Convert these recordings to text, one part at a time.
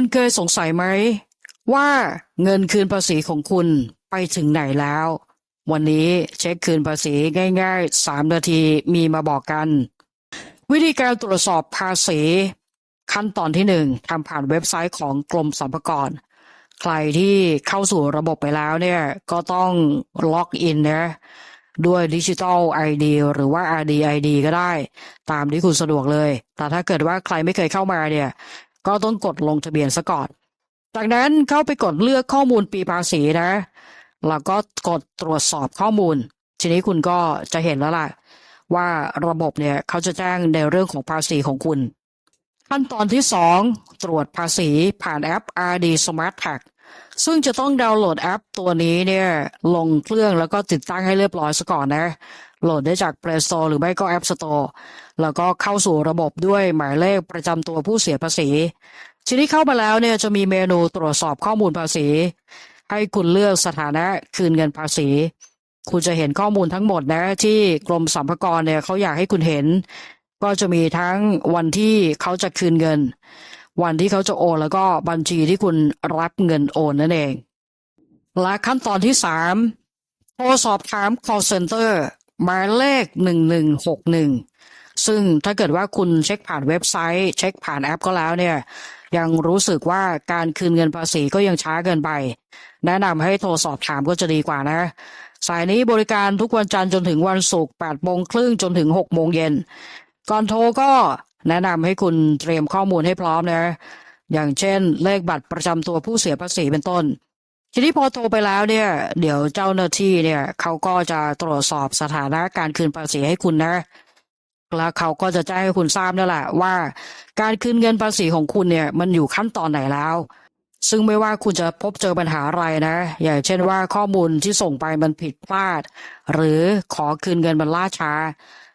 คุณเคยสงสัยไหม ว่าเงินคืนภาษีของคุณไปถึงไหนแล้ว วันนี้เช็คคืนภาษีง่ายๆ 3 นาทีมีมาบอกกัน วิธีการตรวจสอบภาษี ขั้นตอนที่หนึ่งทำผ่านเว็บไซต์ของกรมสรรพากร ใครที่เข้าสู่ระบบไปแล้วเนี่ยก็ต้องล็อกอินนะด้วยดิจิ t a ล ID หรือว่า RD ID ก็ได้ ตามที่คุณสะดวกเลย แต่ถ้าเกิดว่าใครไม่เคยเข้ามาเนี่ย ก็ต้องกดลงทะเบียนซะก่อน จากนั้นเข้าไปกดเลือกข้อมูลปีภาษีนะ แล้วก็กดตรวจสอบข้อมูล ทีนี้คุณก็จะเห็นแล้วล่ะ ว่าระบบเนี่ยเขาจะแจ้งในเรื่องของภาษีของคุณ ขั้นตอนที่ 2 ตรวจภาษีผ่านแอป RD Smart Tag ซึ่งจะต้องดาวน์โหลดแอปตัวนี้เนี่ยลงเครื่องแล้วก็ติดตั้งให้เรียบร้อยซะก่อนนะ โหลดได้จาก Play Store หรือไม่ก็ App Store แล้วก็เข้าสู่ระบบด้วยหมายเลขประจำตัวผู้เสียภาษี ทีนี้เข้ามาแล้วเนี่ยจะมีเมนูตรวจสอบข้อมูลภาษี ให้คุณเลือกสถานะคืนเงินภาษี คุณจะเห็นข้อมูลทั้งหมดนะที่กรมสรรพากรเนี่ยเขาอยากให้คุณเห็น ก็จะมีทั้งวันที่เขาจะคืนเงิน วันที่เขาจะโอนแล้วก็บัญชีที่คุณรับเงินโอนนั่นเอง และขั้นตอนที่สามโทรสอบถาม call center หมายเลขหนึ่งหนึ่งหกหนึ่งซึ่งถ้าเกิดว่าคุณเช็คผ่านเว็บไซต์ เช็คผ่านแอปก็แล้วเนี่ย ยังรู้สึกว่าการคืนเงินภาษีก็ยังช้าเกินไป แนะนำให้โทรสอบถามก็จะดีกว่านะ สายนี้บริการทุกวันจันทร์จนถึงวันศุกร์8โมงครึ่งจนถึง6โมงเย็น ก่อนโทรก็แนะนำให้คุณเตรียมข้อมูลให้พร้อมนะ อย่างเช่น เลขบัตรประจำตัวผู้เสียภาษีเป็นต้น ทีนี้พอโทรไปแล้วเนี่ย เดี๋ยวเจ้าหน้าที่เนี่ยเขาก็จะตรวจสอบสถานะการคืนภาษีให้คุณนะ แล้วเขาก็จะแจ้งให้คุณทราบนั่นแหละว่า การคืนเงินภาษีของคุณเนี่ย มันอยู่ขั้นตอนไหนแล้ว ซึ่งไม่ว่าคุณจะพบเจอปัญหาอะไรนะ อย่างเช่นว่าข้อมูลที่ส่งไปมันผิดพลาด หรือขอคืนเงินมันล่าช้า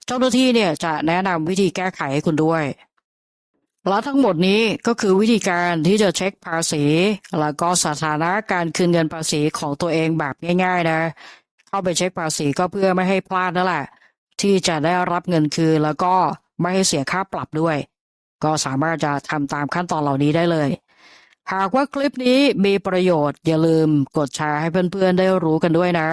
เจ้าหน้าที่เนี่ยจะแนะนำวิธีแก้ไขให้คุณด้วย และทั้งหมดนี้ก็คือวิธีการที่จะเช็คภาษี แล้วก็สถานะการคืนเงินภาษีของตัวเองแบบง่าย ๆ นะ เข้าไปเช็คภาษีก็เพื่อไม่ให้พลาดนั่นแหละ ที่จะได้รับเงินคืนแล้วก็ไม่ให้เสียค่าปรับด้วย ก็สามารถจะทำตามขั้นตอนเหล่านี้ได้เลย หากว่าคลิปนี้มีประโยชน์อย่าลืมกดแชร์ให้เพื่อนๆได้รู้กันด้วยนะ